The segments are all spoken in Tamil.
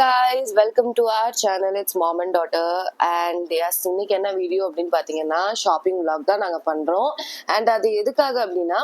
guys welcome to our channel it's mom and daughter and யாஸ் இன்னைக்கு என்ன வீடியோ அப்படின்னு பார்த்தீங்கன்னா ஷாப்பிங் விளாக் தான் நாங்கள் பண்ணுறோம் அண்ட் அது எதுக்காக அப்படின்னா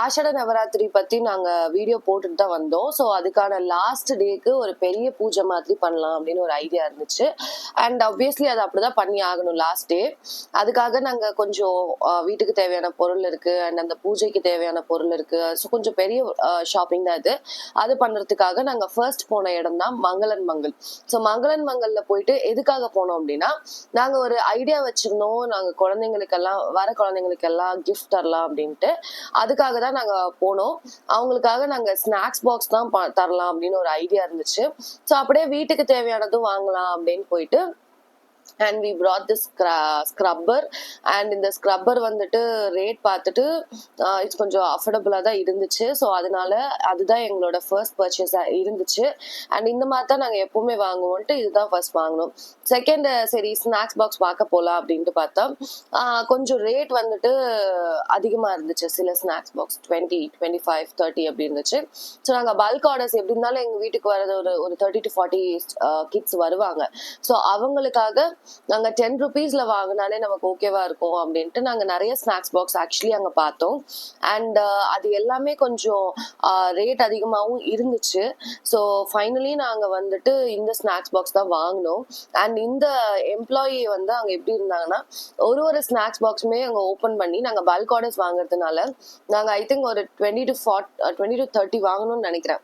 ஆஷாட நவராத்திரி பற்றி நாங்கள் வீடியோ போட்டுட்டு தான் வந்தோம். ஸோ அதுக்கான லாஸ்ட் டேக்கு ஒரு பெரிய பூஜை மாதிரி பண்ணலாம் அப்படின்னு ஒரு ஐடியா இருந்துச்சு. அண்ட் obviously அது அப்படிதான் பண்ணி ஆகணும் லாஸ்ட் டே அதுக்காக நாங்கள் கொஞ்சம் வீட்டுக்கு தேவையான பொருள் இருக்குது அண்ட் அந்த பூஜைக்கு தேவையான பொருள் இருக்குது ஸோ கொஞ்சம் பெரிய ஷாப்பிங் தான் இது. அது பண்ணுறதுக்காக நாங்கள் ஃபர்ஸ்ட் போன இடம் தான் மங்களன் மங்கள் ஸோ மங்களன் மங்கல்ல போயிட்டு எதுக்காக போனோம் அப்படின்னா நாங்க ஒரு ஐடியா வச்சிருந்தோம். நாங்க குழந்தைங்களுக்கெல்லாம் வர குழந்தைங்களுக்கெல்லாம் கிஃப்ட் தரலாம் அப்படின்ட்டு. அதுக்காக தான் நாங்க போனோம். அவங்களுக்காக நாங்க ஸ்நாக்ஸ் பாக்ஸ் தான் தரலாம் அப்படின்னு ஒரு ஐடியா இருந்துச்சு. ஸோ அப்படியே வீட்டுக்கு தேவையானதும் வாங்கலாம் அப்படின்னு போயிட்டு and we brought this scrubber and இந்த ஸ்க்ரப்பர் வந்துட்டு ரேட் பார்த்துட்டு இட்ஸ் கொஞ்சம் அஃபோர்டபுளாக தான் இருந்துச்சு. ஸோ அதனால அதுதான் எங்களோட ஃபர்ஸ்ட் பர்ச்சேஸாக இருந்துச்சு. அண்ட் இந்த மாதிரி தான் நாங்கள் எப்பவுமே வாங்குவோன்ட்டு இதுதான் ஃபர்ஸ்ட் வாங்கினோம். செகண்ட் சரி ஸ்நாக்ஸ் பாக்ஸ் பார்க்க போகலாம் அப்படின்ட்டு பார்த்தா கொஞ்சம் ரேட் வந்துட்டு அதிகமாக இருந்துச்சு. சில snacks box twenty twenty five thirty அப்படி இருந்துச்சு. ஸோ நாங்கள் பல்க் ஆர்டர்ஸ் எப்படி இருந்தாலும் எங்கள் வீட்டுக்கு வரது ஒரு ஒரு தேர்ட்டி டு ஃபார்ட்டி கிட்ஸ் வருவாங்க. ஸோ அவங்களுக்காக நாங்கள் டென் ருபீஸில் வாங்கினாலே நமக்கு ஓகேவா இருக்கும் அப்படின்ட்டு நாங்கள் நிறைய ஸ்நாக்ஸ் பாக்ஸ் ஆக்சுவலி அங்கே பார்த்தோம். அண்ட் uh, அது எல்லாமே கொஞ்சம் uh, ரேட் அதிகமாகவும் இருந்துச்சு. ஸோ ஃபைனலி நாங்கள் வந்துட்டு இந்த ஸ்நாக்ஸ் பாக்ஸ் தான் வாங்கினோம். அண்ட் இந்த எம்ப்ளாயி வந்து அங்கே எப்படி இருந்தாங்கன்னா ஒரு ஒரு ஸ்நாக்ஸ் பாக்ஸுமே அங்கே ஓப்பன் பண்ணி நாங்கள் பல்க் ஆர்டர்ஸ் வாங்குறதுனால நாங்கள் ஐ திங்க் ஒரு twenty to forty twenty to thirty வாங்கணும்னு நினைக்கிறேன்.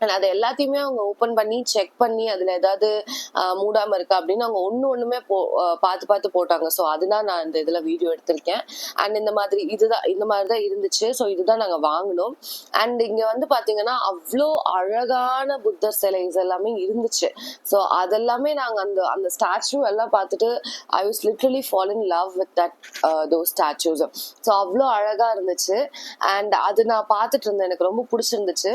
அண்ட் அதை எல்லாத்தையுமே அவங்க ஓப்பன் பண்ணி செக் பண்ணி அதில் ஏதாவது மூடாம இருக்கா அப்படின்னு அவங்க ஒன்று ஒன்றுமே போ பார்த்து பார்த்து போட்டாங்க. ஸோ அதுதான் நான் இந்த இதில் வீடியோ எடுத்திருக்கேன். அண்ட் இந்த மாதிரி இதுதான் இந்த மாதிரி தான் இருந்துச்சு. ஸோ இதுதான் நாங்கள் வாங்கினோம். அண்ட் இங்கே வந்து பாத்தீங்கன்னா அவ்வளோ அழகான புத்தர் சிலைஸ் எல்லாமே இருந்துச்சு. ஸோ அதெல்லாமே நாங்கள் அந்த அந்த ஸ்டாச்சு எல்லாம் பார்த்துட்டு I was literally fall in love with that those statues so அவ்வளோ அழகாக இருந்துச்சு. அண்ட் அது நான் பார்த்துட்டு இருந்தேன். எனக்கு ரொம்ப பிடிச்சிருந்துச்சு.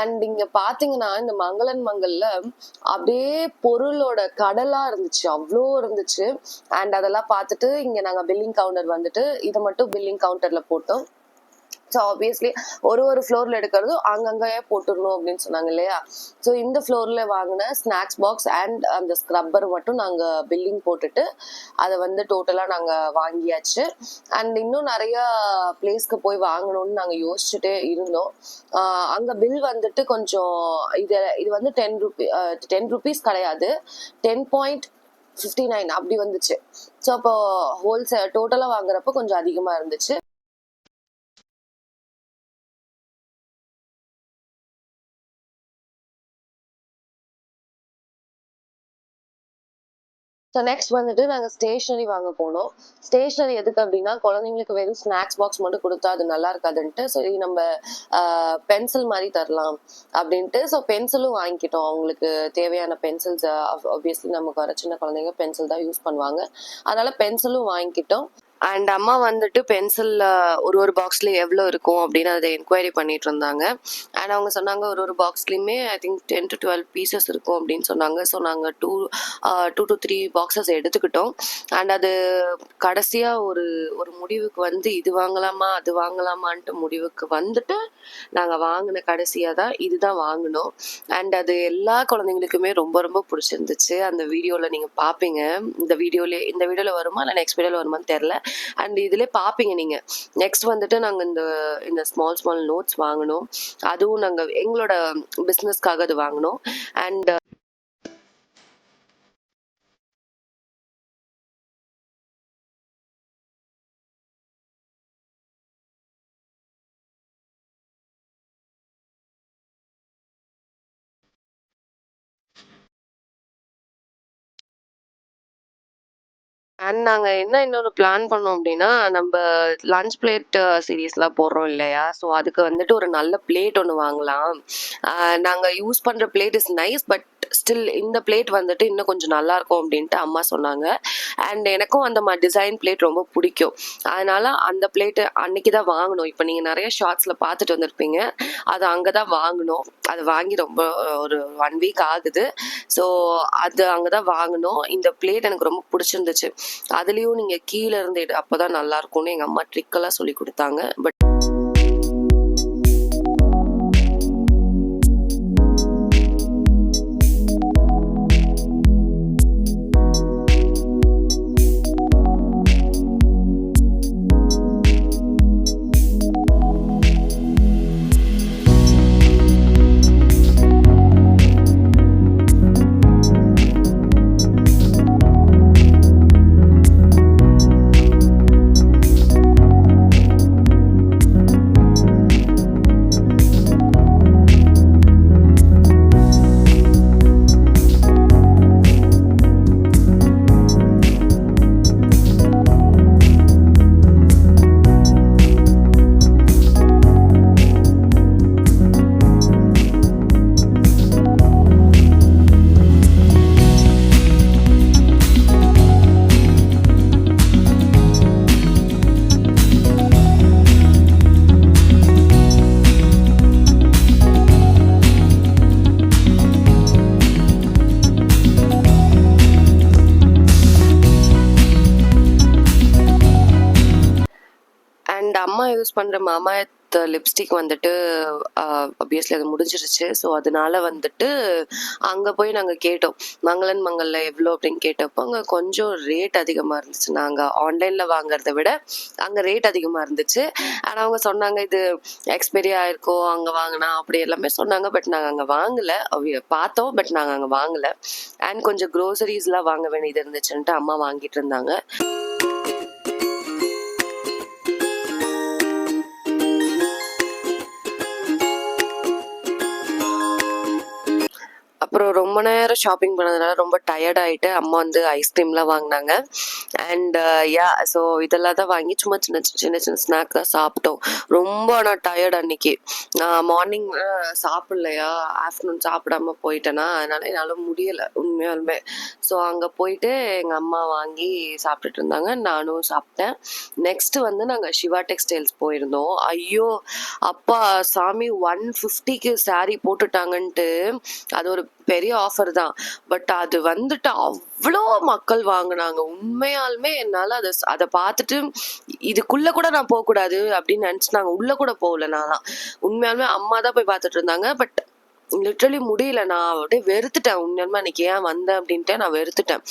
அண்ட் இங்கே பாத்தீங்கன்னா இந்த மங்களன் மங்கல்ல அப்படியே பொருளோட கடலா இருந்துச்சு. அவ்வளோ இருந்துச்சு. அண்ட் அதெல்லாம் பார்த்துட்டு இங்க நாங்க பில்லிங் கவுண்டர் வந்துட்டு இதை மட்டும் பில்லிங் கவுண்டர்ல போட்டோம். ஸோ ஆப்வியஸ்லி ஒரு ஒரு ஃப்ளோரில் எடுக்கிறதும் அங்கங்கேயே போட்டுடணும் அப்படின்னு சொன்னாங்க இல்லையா? ஸோ இந்த ஃப்ளோரில் வாங்கின ஸ்நாக்ஸ் பாக்ஸ் அண்ட் அந்த ஸ்க்ரப்பர் மட்டும் நாங்கள் பில்லிங் போட்டுட்டு அதை வந்து டோட்டலாக நாங்கள் வாங்கியாச்சு. அண்ட் இன்னும் நிறைய பிளேஸ்க்கு போய் வாங்கணும்னு நாங்கள் யோசிச்சுட்டே இருந்தோம். Uh, அங்கே பில் வந்துட்டு கொஞ்சம் இது இது வந்து டென் ருபி டென் ருபீஸ் கிடையாது. டென் பாயிண்ட் ஃபிஃப்டி நைன் அப்படி வந்துச்சு. ஸோ அப்போ ஹோல்சேல் டோட்டலாக வாங்குறப்போ கொஞ்சம் அதிகமாக இருந்துச்சு. ஸோ நெக்ஸ்ட் வந்துட்டு நாங்கள் ஸ்டேஷ்னரி வாங்க போனோம். ஸ்டேஷ்னரி எதுக்கு அப்படின்னா குழந்தைங்களுக்கு வெறும் ஸ்நாக்ஸ் பாக்ஸ் மட்டும் கொடுத்தா அது நல்லா இருக்காதுன்ட்டு சரி நம்ம பென்சில் மாதிரி தரலாம் அப்படின்ட்டு. ஸோ பென்சிலும் வாங்கிக்கிட்டோம். அவங்களுக்கு தேவையான பென்சில்ஸ் ஆப்வியஸ்லி நமக்கு வர சின்ன குழந்தைங்க பென்சில் தான் யூஸ் பண்ணுவாங்க. அதனால பென்சிலும் வாங்கிக்கிட்டோம். அண்ட் அம்மா வந்துட்டு பென்சிலில் ஒரு ஒரு பாக்ஸ்ல எவ்வளோ இருக்கும் அப்படின்னு அதை என்கொயரி பண்ணிட்டு இருந்தாங்க. அண்ட் அவங்க சொன்னாங்க ஒரு ஒரு பாக்ஸ்லேயுமே I think ten to twelve pieces இருக்கும் அப்படின்னு சொன்னாங்க. ஸோ நாங்கள் two two to three boxes எடுத்துக்கிட்டோம். அண்ட் அது கடைசியாக ஒரு ஒரு முடிவுக்கு வந்து இது வாங்கலாமா அது வாங்கலாமான்ட்டு முடிவுக்கு வந்துட்டு நாங்கள் வாங்கின கடைசியாக தான் இதுதான் வாங்கினோம். அண்ட் அது எல்லா குழந்தைங்களுக்குமே ரொம்ப ரொம்ப பிடிச்சிருந்துச்சு. அந்த வீடியோவில் நீங்கள் பார்ப்பீங்க இந்த வீடியோலே இந்த வீடியோவில் வருமா இல்லை நெக்ஸ்ட் வீடியோவில் வருமான்னு தெரில அண்ட் இதுல பார்ப்பீங்க நீங்கள் நெக்ஸ்ட் வந்துட்டு நாங்கள் இந்த இந்த ஸ்மால் ஸ்மால் நோட்ஸ் வாங்கினோம் அதுவும் நாங்கள் எங்களோட பிஸ்னஸ்க்காக அது வாங்கினோம் அண்ட் அண்ட் நாங்கள் என்ன இன்னொரு பிளான் பண்ணோம் அப்படின்னா, நம்ம லஞ்ச் பிளேட் சீரிஸ்லாம் போடுறோம் இல்லையா? ஸோ அதுக்கு வந்துட்டு ஒரு நல்ல பிளேட் ஒன்று வாங்கலாம். நாங்கள் யூஸ் பண்ணுற blade is nice. But still இந்த பிளேட் வந்துட்டு இன்னும் கொஞ்சம் நல்லாருக்கும் அப்படின்ட்டு அம்மா சொன்னாங்க. அண்ட் எனக்கும் அந்த மாதிரி டிசைன் பிளேட் ரொம்ப பிடிக்கும். அதனால அந்த பிளேட்டு அன்னைக்கு தான் வாங்கணும் இப்போ நீங்கள் நிறைய ஷார்ட்ஸில் பார்த்துட்டு வந்திருப்பீங்க. அது அங்கே தான் வாங்கினோம் அது வாங்கி ரொம்ப uh, ஒரு ஒன் வீக் ஆகுது. ஸோ அது அங்கே தான் வாங்கினோம் இந்த பிளேட் எனக்கு ரொம்ப பிடிச்சிருந்துச்சு. அதுலயும் நீங்க கீழ இருந்து அப்போ தான் நல்லாயிருக்கும்னு எங்க அம்மா ட்ரிக்கெல்லாம் சொல்லிக் கொடுத்தாங்க. பட் யூஸ் பண்ற மாமா லிப்ஸ்டிக் வந்துட்டு obviously அது முடிஞ்சிருச்சு. ஸோ அதனால வந்துட்டு அங்கே போய் நாங்கள் கேட்டோம். மங்களன் மங்கல்ல எவ்வளோ அப்படின்னு கேட்டப்போ அங்கே கொஞ்சம் ரேட் அதிகமாக இருந்துச்சு. நாங்கள் ஆன்லைனில் வாங்குறத விட அங்கே ரேட் அதிகமாக இருந்துச்சு. ஆனால் அவங்க சொன்னாங்க இது எக்ஸ்பைரி ஆயிருக்கோ அங்கே வாங்கினா? அப்படி எல்லாமே சொன்னாங்க. பட் நாங்கள் அங்கே வாங்கலை. பார்த்தோம் பட் நாங்கள் அங்கே வாங்கலை. அண்ட் கொஞ்சம் க்ரோசரிஸ்லாம் வாங்க வேண்டியது இருந்துச்சுன்ட்டு அம்மா வாங்கிட்டு இருந்தாங்க. அப்புறம் ரொம்ப நேரம் ஷாப்பிங் பண்ணதுனால ரொம்ப டயர்ட் ஆகிட்டு அம்மா வந்து ஐஸ்கிரீம்லாம் வாங்கினாங்க. அண்ட் யா uh, ஸோ இதெல்லாம் தான் வாங்கி சும்மா சின்ன சின்ன சின்ன சின்ன ஸ்நாக் தான் சாப்பிட்டோம். ரொம்ப ஆனால் டயர்ட் அன்னைக்கு. நான் மார்னிங் சாப்பிட்லையா? ஆஃப்டர்நூன் சாப்பிடாம போயிட்டேனா? அதனால என்னால் முடியலை உண்மையாலுமே. ஸோ அங்கே போயிட்டு எங்கள் அம்மா வாங்கி சாப்பிட்டுட்டு இருந்தாங்க. நானும் சாப்பிட்டேன். நெக்ஸ்ட் வந்து நாங்கள் சிவா டெக்ஸ்டைல்ஸ் போயிருந்தோம். ஐயோ அப்பா சாமி ஒன் ஃபிஃப்டிக்கு saree போட்டுட்டாங்கன்ட்டு அது ஒரு பெரிய ஆஃபர் தான். பட் அது வந்துட்டு அவ்வளோ மக்கள் வாங்கினாங்க. உண்மையாலுமே என்னால் அதை அதை பார்த்துட்டு இதுக்குள்ள கூட நான் போகக்கூடாது அப்படின்னு நினச்சி நாங்கள் உள்ள கூட போகல நான்லாம். உண்மையாலுமே அம்மா தான் போய் பார்த்துட்டு இருந்தாங்க. பட் லிட்ரலி முடியல. நான் அப்படியே வெறுத்துட்டேன். உண்மையாலுமே அன்னைக்கு ஏன் வந்தேன் அப்படின்ட்டு நான் வெறுத்துட்டேன்.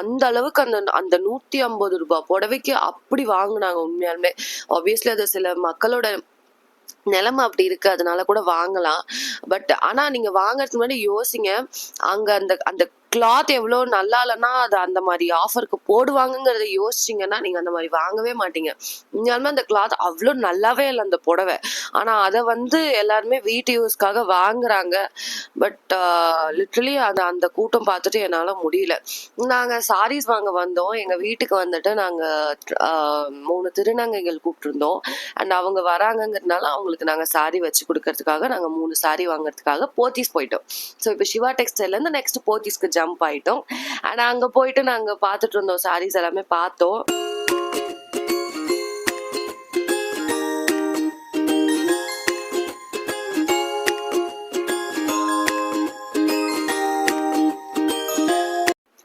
அந்த அளவுக்கு அந்த அந்த நூத்தி ஐம்பது ரூபாய் புடவைக்கு அப்படி வாங்கினாங்க உண்மையாலுமே. ஆப்வியஸ்லி அது சில மக்களோட நிலைமை அப்படி இருக்கு அதனால கூட வாங்கலாம். பட் ஆனா நீங்க வாங்குறதுக்கு முன்னாடி யோசிங்க. அங்க அந்த அந்த கிளாத் எவ்வளோ நல்லா இல்லைன்னா அது அந்த மாதிரி ஆஃபருக்கு போடுவாங்கங்கிறத யோசிச்சிங்கன்னா நீங்கள் அந்த மாதிரி வாங்கவே மாட்டீங்க. உண்மையாலுமே அந்த கிளாத் அவ்வளோ நல்லாவே இல்லை அந்த புடவை. ஆனால் அதை வந்து எல்லாருமே வீட்டு யூஸ்க்காக வாங்குறாங்க. பட் லிட்ரலி அதை அந்த கூட்டம் பார்த்துட்டு என்னால் முடியல. நாங்கள் சாரீஸ் வாங்க வந்தோம். எங்கள் வீட்டுக்கு வந்துட்டு நாங்கள் மூணு திருநங்கைகள் கூப்பிட்டுருந்தோம். அண்ட் அவங்க வராங்கங்கிறதுனால அவங்களுக்கு நாங்கள் சாரி வச்சு கொடுக்கறதுக்காக நாங்கள் மூணு சாரி வாங்குறதுக்காக போத்தீஸ் போயிட்டோம். ஸோ இப்போ சிவா டெக்ஸ்டைல்லேருந்து நெக்ஸ்ட் போத்தீஸ்க்கு ஜம்ப் ஆயிட்டோம். ஆனா அங்க போயிட்டு நாங்க பார்த்துட்டு இருந்தோம் சாரீஸ் எல்லாமே பார்த்தோம்.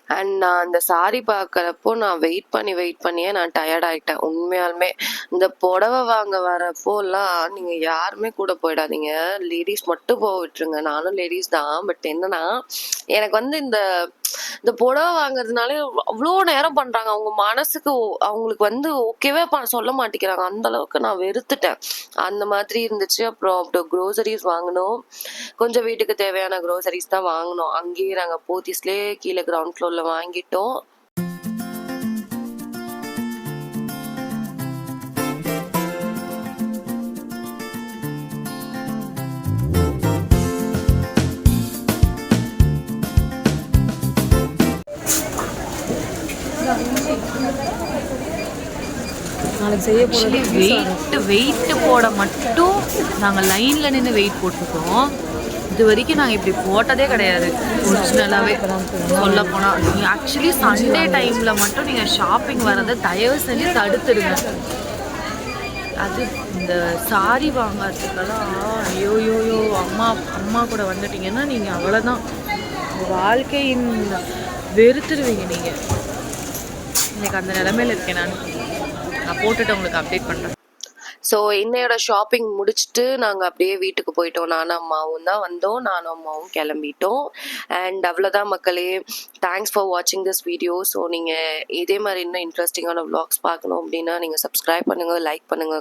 அண்ட் நான் அந்த சாரி பார்க்குறப்போ நான் வெயிட் பண்ணி வெயிட் பண்ணியே நான் டயர்ட் ஆகிட்டேன் உண்மையாலுமே இந்த புடவை வாங்க வரப்போலாம் நீங்கள் யாருமே கூட போயிடாதீங்க. லேடிஸ் மட்டும் போக விட்டுருங்க. நானும் லேடிஸ் தான். பட் என்னன்னா எனக்கு வந்து இந்த இந்த புடவை வாங்குறதுனாலே அவ்வளோ நேரம் பண்றாங்க. அவங்க மனசுக்கு அவங்களுக்கு வந்து ஓகேவே சொல்ல மாட்டேங்கிறாங்க. அந்த அளவுக்கு நான் வெறுத்துட்டேன். அந்த மாதிரி இருந்துச்சு. அப்புறம் அப்புறம் க்ரோசரிஸ் வாங்கினோம். கொஞ்சம் வீட்டுக்கு தேவையான க்ரோசரிஸ் தான் வாங்கினோம். அங்கேயே நாங்கள் போத்தீஸ்லேயே கீழே கிரவுண்ட் ஃப்ளோரில் வாங்கிட்டோம். செய்ய போகிறது வெயிட் வெயிட் போட மட்டும் நாங்கள் லைனில் நின்று வெயிட் போட்டிருக்கோம் இது வரைக்கும் நாங்கள் இப்படி போட்டதே கிடையாது. ஒரிஜினலாகவே சொல்ல போனால் நீங்கள் ஆக்சுவலி சண்டே டைமில் மட்டும் நீங்கள் ஷாப்பிங் வரதை தயவு செஞ்சு தடுத்துடுங்க. அது இந்த சாரி வாங்கறதுக்கெல்லாம் ஐயோ யோ யோ அம்மா அம்மா கூட வந்துட்டீங்கன்னா நீங்கள் அவ்வளோதான் வாழ்க்கையின் வெறுத்துடுவீங்க நீங்கள் இன்னைக்கு அந்த நிலமையில இருக்கேன் நான். நான் போட்டுட்டு உங்களுக்கு அப்டேட் பண்ணுறேன் ஸோ இன்னையோட ஷாப்பிங் முடிச்சுட்டு நாங்கள் அப்படியே வீட்டுக்கு போயிட்டோம். நானும் அம்மாவும் தான் வந்தோம். நானும் அம்மாவும் கிளம்பிட்டோம். அண்ட் அவ்வளோதான் மக்களே. தேங்க்ஸ் ஃபார் வாட்சிங் திஸ் வீடியோ ஸோ நீங்கள் இதே மாதிரி இன்னும் இன்ட்ரெஸ்டிங்கான விளாக்ஸ் பார்க்கணும் அப்படின்னா நீங்கள் சப்ஸ்கிரைப் பண்ணுங்கள் லைக் பண்ணுங்கள்